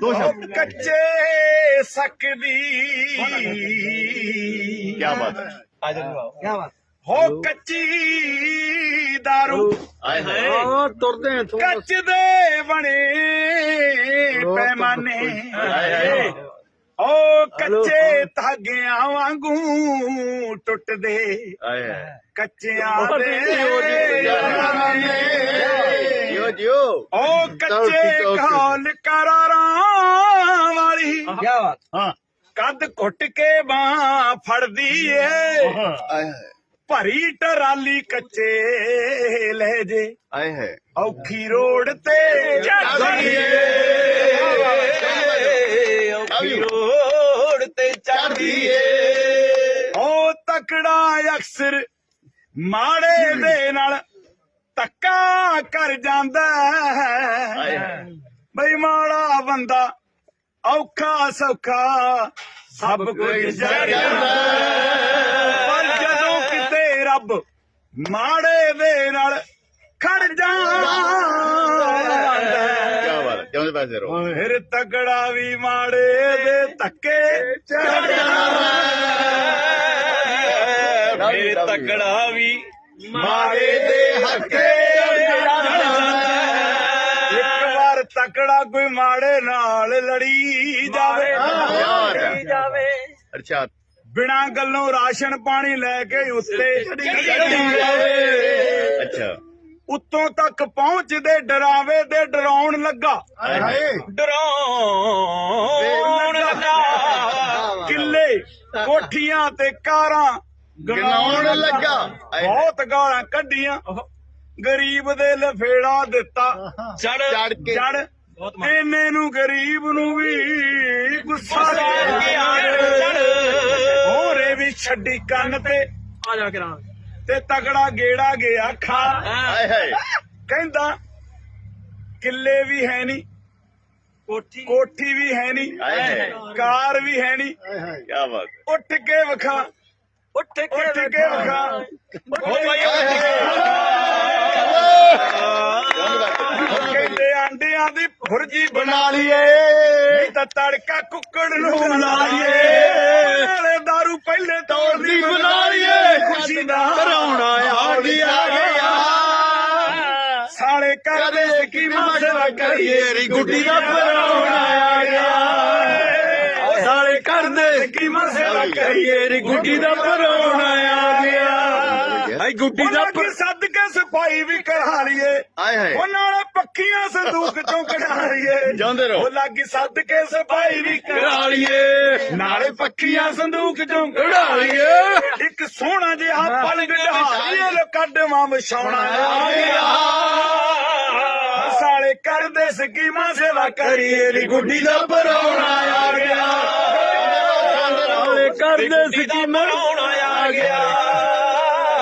ਦੋ ਸ਼ਬਦ। ਕੱਚੇ ਸਕਦੀ ਕੀ ਬਾਤ ਹੈ। ਕੀ ਬਾਤ ਹੋ। ਕੱਚੀ दारू ਆਏ ਹਾਏ। ਹਾਂ ਤੁਰਦੇ ਥੋੜਾ ਕੱਚ ਦੇ ਬਣੇ ਪੈਮਾਨੇ। ਆਏ ਹਾਏ। ਉਹ ਕੱਚੇ ਧਾਗਿਆਂ ਵਾਂਗੂ ਟੁੱਟਦੇ। ਆਏ ਹਾਏ। ਕੱਚਿਆਂ ਦੇ ਜਿਓ ਜਿਓ। ਉਹ ਕੱਚੇ ਆ। ਕਾਲ ਵਾਲੀ ਕੀ ਬਾਤ। ਹਾਂ। ਕੱਦ ਘੁੱਟ ਕੇ ਬਾਹ ਫੜਦੀ ਏ। ਆਏ ਹਾਏ। ਭਰੀ ਟਰਾਲੀ ਕੱਚੇ ਲੈ ਜੇ। ਆਏ ਹਾਏ। ਔਖੀ ਰੋਡ ਤੇ ਚੜਦੀ ਏ ਔਖੀ ਰੋਡ ਤੇ ਚੜਦੀ ਏ ਉਹ ਤਕੜਾ ਅਕਸਰ ਮਾੜੇ ਦੇ ਨਾਲ ਧੱਕਾ ਕਰ ਜਾਂਦਾ ਆਏ ਹੈ ਹਾਏ। ਬਈ ਮਾੜਾ ਬੰਦਾ। ਔਖਾ ਸੌਖਾ ਸਭ ਕੁਝ ਜੜ ਜਾਂਦਾ ਪਰ ਜਦੋਂ ਕਿਤੇ ਰੱਬ ਮਾੜੇ ਦੇ ਨਾਲ ਖੜ ਜਾਂਦਾ ਕੀ ਬਾਤ ਹੈ ਜਿਉਂਦੇ ਪਾਸੇ ਰਹੋ ਫਿਰ ਤਗੜਾ ਵੀ ਮਾੜੇ ਦੇ ਧੱਕੇ ਚੜ ਜਾਂਦਾ ਫਿਰ ਤਗੜਾ ਵੀ ਮਾੜੇ ਦੇ ਹੱਕੇ ਇੱਕ ਵਾਰ ਤਕੜਾ ਕੋਈ ਮਾੜੇ ਨਾਲ ਲੜੀ ਜਾਵੇ। ਯਾਰ ਜਾਵੇ। ਅਰਸ਼ਾਦ ਬਿਨਾਂ ਗੱਲੋਂ ਰਾਸ਼ਨ ਪਾਣੀ ਲੈ ਕੇ ਉੱਤੇ ਚੜੀ ਜਾਵੇ। ਅੱਛਾ। ਉੱਤੋਂ ਤੱਕ ਪਹੁੰਚਦੇ ਡਰਾਵੇ ਦੇ ਡਰਾਉਣ ਲੱਗਾ। ਡਰਾਉਣ ਲੱਗਾ। ਕਿੱਲੇ ਕੋਠੀਆਂ ਤੇ ਕਾਰਾਂ ਗਨਾਉਣ ਲੱਗਾ। ਬਹੁਤ ਗਾਲਾਂ ਕੱਢੀਆਂ। ਗਰੀਬ ਦੇ ਲਫੇੜਾ ਦਿੱਤਾ। ਚੜ। ਚੜ ਇਹਨੇ ਨੂੰ ਗਰੀਬ ਨੂੰ ਵੀ ਗੁੱਸਾ ਲੱਗ ਗਿਆ ਹੋਰੇ ਵੀ ਛੱਡੀ ਕੰਨ ਤੇ। ਆ ਜਾ ਕਰਾਂ ਤੇ ਤਗੜਾ ਗੇੜਾ ਗਿਆ ਖਾ। ਆਏ ਹਾਏ ਕਹਿੰਦਾ ਕਿੱਲੇ ਵੀ ਹੈ ਨਹੀਂ ਕੋਠੀ ਕੋਠੀ ਵੀ ਹੈ ਨਹੀਂ ਕਾਰ ਵੀ ਹੈ ਨਹੀਂ। ਕੀ ਬਾਤ ਉੱਠ ਕੇ ਵਿਖਾ। ਉੱਠ ਕੇ ਉੱਠ ਕੇ ਵਿਖਾ। ਹੋ ਭਾਈ ਉੱਠ ਕੇ ਦੀ ਭੁਰਜੀ ਬਣਾ ਲਈਏ। ਨਹੀਂ ਤਾਂ ਤੜਕਾ ਕੁੱਕੜ ਨੂੰ ਬਣਾ ਲਈਏ। ਨਾਲੇ ਦਾਰੂ ਪਹਿਲੇ ਦੌਰ ਦੀ ਬਣਾ ਲਈਏ। ਖੁਸ਼ੀ ਦਾ ਕਰਾਉਣਾ ਆ ਗਿਆ। ਸਾਲੇ ਕਰਦੇ ਸਕੀਮਾਂ ਸੇਵਾ ਕਰੀਏ? ਰੀ ਗੁੱਡੀ ਦਾ ਪਰਾਉਣਾ ਆ ਗਿਆ। ਸਾਲੇ ਕਰਦੇ ਸਕੀਮਾਂ ਸੇਵਾ ਕਰੀਏ? ਰੀ ਗੁੱਡੀ ਦਾ ਪਰਾਉਣਾ ਆ ਗਿਆ। ਆਈ ਗੁੱਡੀ ਦਾ ਸਫ਼ਾਈ ਵੀ ਕਰਾ ਲਈਏ। ਆਏ ਹਾਏ। ਉਹ ਨਾਲੇ ਪੱਕੀਆਂ ਸੰਦੂਕ ਚੋਂ ਕਢਾ ਲਈਏ। ਜਾਂਦੇ ਰਹੋ। ਉਹ ਲਾਗੀ ਸੱਦ ਕੇ ਸਫ਼ਾਈ ਵੀ ਕਰਾ ਲਈਏ। ਨਾਲੇ ਪੱਕੀਆਂ ਸੰਦੂਕ ਚੋਂ ਕਢਾ ਲਈਏ। ਇੱਕ ਸੋਹਣਾ ਜਿਹਾ ਪਲ ਲਈਏ ਲੋ ਕੱਢਵਾਂ ਗਿਆ ਸਾਲੇ ਕਰਦੇ ਸਕੀਮਾਂ ਸੇਵਾ ਕਰੀਏ ਨੀ ਗੁੱਡੀ ਦਾ ਪਰੌਣਾ ਆ ਗਿਆ। ਕਰਦੇ ਸਕੀਮਾਂ